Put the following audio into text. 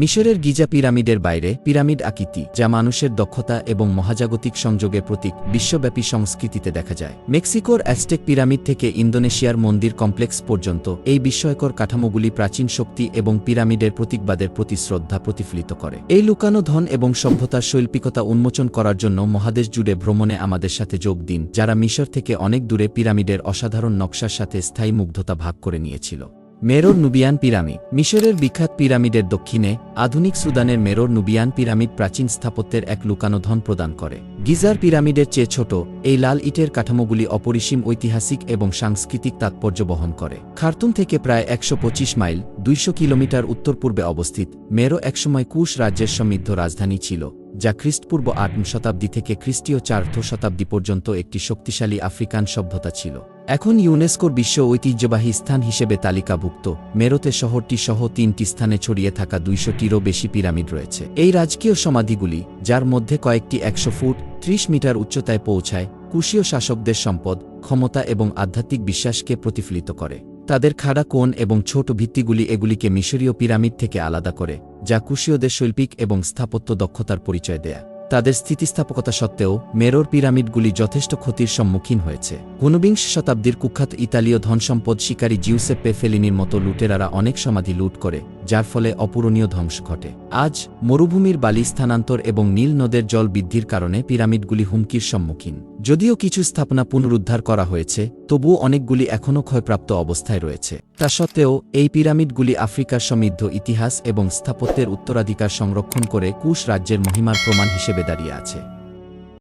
মিশরের গিজা পিরামিডের বাইরে পিরামিড আকৃতি, যা মানুষের দক্ষতা এবং মহাজাগতিক সংযোগের প্রতীক বিশ্বব্যাপী সংস্কৃতিতে দেখা যায়। মেক্সিকোর অ্যাস্টেক পিরামিড থেকে ইন্দোনেশিয়ার মন্দির কমপ্লেক্স পর্যন্ত এই বিস্ময়কর কাঠামোগুলি প্রাচীন শক্তি এবং পিরামিডের প্রতীকবাদের প্রতি শ্রদ্ধা প্রতিফলিত করে। এই লুকানো ধন এবং সভ্যতার শৈল্পিকতা উন্মোচন করার জন্য মহাদেশ জুড়ে ভ্রমণে আমাদের সাথে যোগ দিন, যারা মিশর থেকে অনেক দূরে পিরামিডের অসাধারণ নকশার সাথে স্থায়ী মুগ্ধতা ভাগ করে নিয়েছিল। মেরোর নুবিয়ান পিরামিড। মিশরের বিখ্যাত পিরামিডের দক্ষিণে, আধুনিক সুদানের মেরোর নুবিয়ান পিরামিড প্রাচীন স্থাপত্যের এক লুকানো ধন প্রদান করে। গিজার পিরামিডের চেয়ে ছোট, এই লাল ইটের কাঠামোগুলি অপরিসীম ঐতিহাসিক এবং সাংস্কৃতিক তাৎপর্য বহন করে। খার্তুম থেকে প্রায় একশো পঁচিশ মাইল, দুইশো কিলোমিটার উত্তর পূর্বে অবস্থিত, মেরো একসময় কুশ রাজ্যের সমৃদ্ধ রাজধানী ছিল। যা খ্রিস্টপূর্ব আটম শতাব্দী থেকে খ্রিস্টীয় চার্থ শতাব্দী পর্যন্ত একটি শক্তিশালী আফ্রিকান সভ্যতা ছিল। এখন ইউনেস্কোর বিশ্ব ঐতিহ্যবাহী স্থান হিসেবে তালিকাভুক্ত মেরোতে শহরটি সহ তিনটি স্থানে ছড়িয়ে থাকা দুইশোটিরও বেশি পিরামিড রয়েছে। এই রাজকীয় সমাধিগুলি, যার মধ্যে কয়েকটি একশো ফুট, ত্রিশ মিটার উচ্চতায় পৌঁছায়, কুশীয় শাসকদের সম্পদ, ক্ষমতা এবং আধ্যাত্মিক বিশ্বাসকে প্রতিফলিত করে। তাদের খাড়া কোণ এবং ছোট ভিত্তিগুলি এগুলিকে মিশরীয় পিরামিড থেকে আলাদা করে, যা কুশীয়দের শৈল্পিক এবং স্থাপত্য দক্ষতার পরিচয় দেয়া। তাদের স্থিতিস্থাপকতা সত্ত্বেও, মেরোর পিরামিডগুলি যথেষ্ট ক্ষতির সম্মুখীন হয়েছে। ঊনবিংশ শতাব্দীর কুখ্যাত ইতালীয় ধনসম্পদ শিকারী জিউসেপ্পে ফেলিনির মতো লুটেরারা অনেক সমাধি লুট করে যার ফলে অপূরণীয় ধ্বংস ঘটে। আজ মরুভূমির বালি স্থানান্তর এবং নীল নদের জল বৃদ্ধির কারণে পিরামিডগুলি হুমকির সম্মুখীন। যদিও কিছু স্থাপনা পুনরুদ্ধার করা হয়েছে, তবুও অনেকগুলি এখনও ক্ষয়প্রাপ্ত অবস্থায় রয়েছে। তা সত্ত্বেও, এই পিরামিডগুলি আফ্রিকার সমৃদ্ধ ইতিহাস এবং স্থাপত্যের উত্তরাধিকার সংরক্ষণ করে কুশ রাজ্যের মহিমার প্রমাণ হিসেবে দাঁড়িয়ে আছে।